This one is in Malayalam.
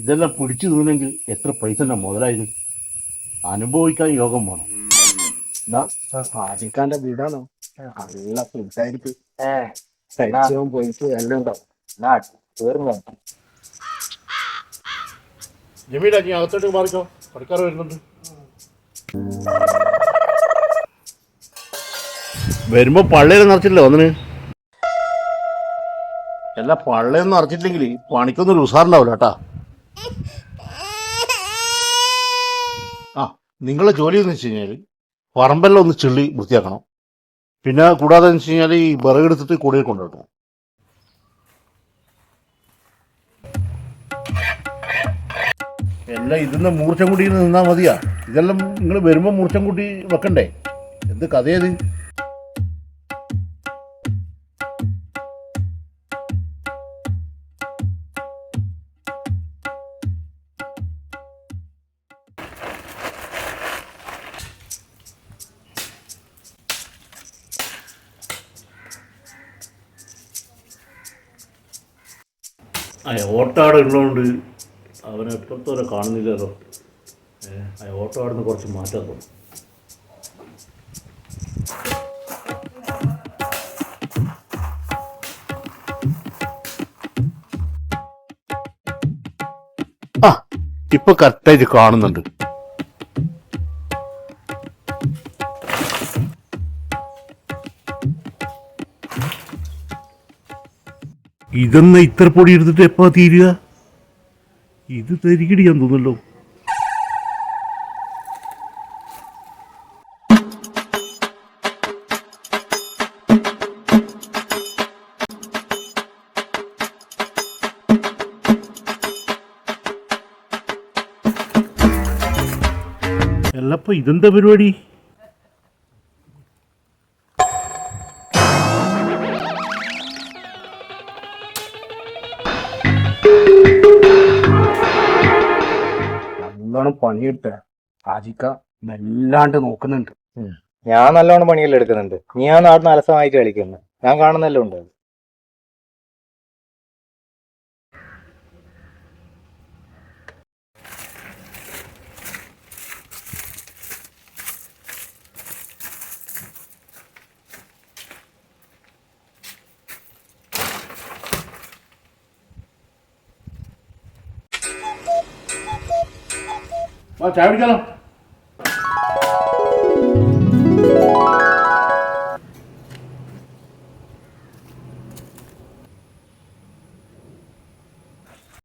ഇതെല്ലാം പിടിച്ചു നിന്നെങ്കിൽ എത്ര പൈസ തന്നെ മുതലായത്? അനുഭവിക്കാൻ യോഗം വേണം. ആദ്യക്കാന്റെ വീടാണോ? നല്ല ഫുഡായിരിക്കും പോയിട്ട് എല്ലാം ഉണ്ടാവും ജമീല നീ അകത്തോട്ട് മാറിക്കോ. പണിക്കാർ വരുന്നുണ്ട്. വരുമ്പോ പള്ളിയിൽ നിറച്ചില്ല ഒന്നിന് എല്ലാ പള്ളിയൊന്നും നിറച്ചിട്ടില്ലെങ്കിൽ പണിക്കൊന്നും ഒരു ഉസാറുണ്ടാവില്ല കേട്ടാ. ആ നിങ്ങളെ ജോലി എന്ന് വെച്ച് കഴിഞ്ഞാൽ പറമ്പെല്ലാം ഒന്ന് ചെള്ളി വൃത്തിയാക്കണം. പിന്നെ കൂടാതെ വെച്ച് കഴിഞ്ഞാൽ ഈ വിറകെടുത്തിട്ട് കൂടെ കൊണ്ടുവരണം. എല്ലാം ഇതിന്ന് മൂർച്ചം കൂട്ടി നിന്നാൽ മതിയാ. ഇതെല്ലാം നിങ്ങൾ വരുമ്പോ മൂർച്ചം കൂട്ടി വെക്കണ്ടേ? എന്ത് കഥയത് ഓട്ടോ അവിടെ ഉള്ളതുകൊണ്ട് അവനെ എപ്പോഴത്തോടെ കാണുന്നില്ലല്ലോ. ഏ, ആ ഓട്ടോ അവിടെ നിന്ന് കുറച്ച് മാറ്റാൻ തോന്നും ആ ഇപ്പൊ കറക്റ്റായിട്ട് കാണുന്നുണ്ട്. ഇതെന്നാ ഇത്ര പൊടി എടുത്തിട്ട് എപ്പാ തീരുക? ഇത് തരികിടിയാൻ തോന്നുന്നല്ലോ ഇതെന്താ പരിപാടി? നല്ലോണം പണിയെടുത്ത. ആജിക്ക വല്ലാണ്ട് നോക്കുന്നുണ്ട്. ഞാൻ നല്ലോണം പണിയെല്ലാം എടുക്കുന്നുണ്ട്. ഞാൻ നാടിന് അലസമായിട്ട് കളിക്കുന്നു. ഞാൻ കാണുന്നല്ലോ ഉണ്ട്. 把假牙给了。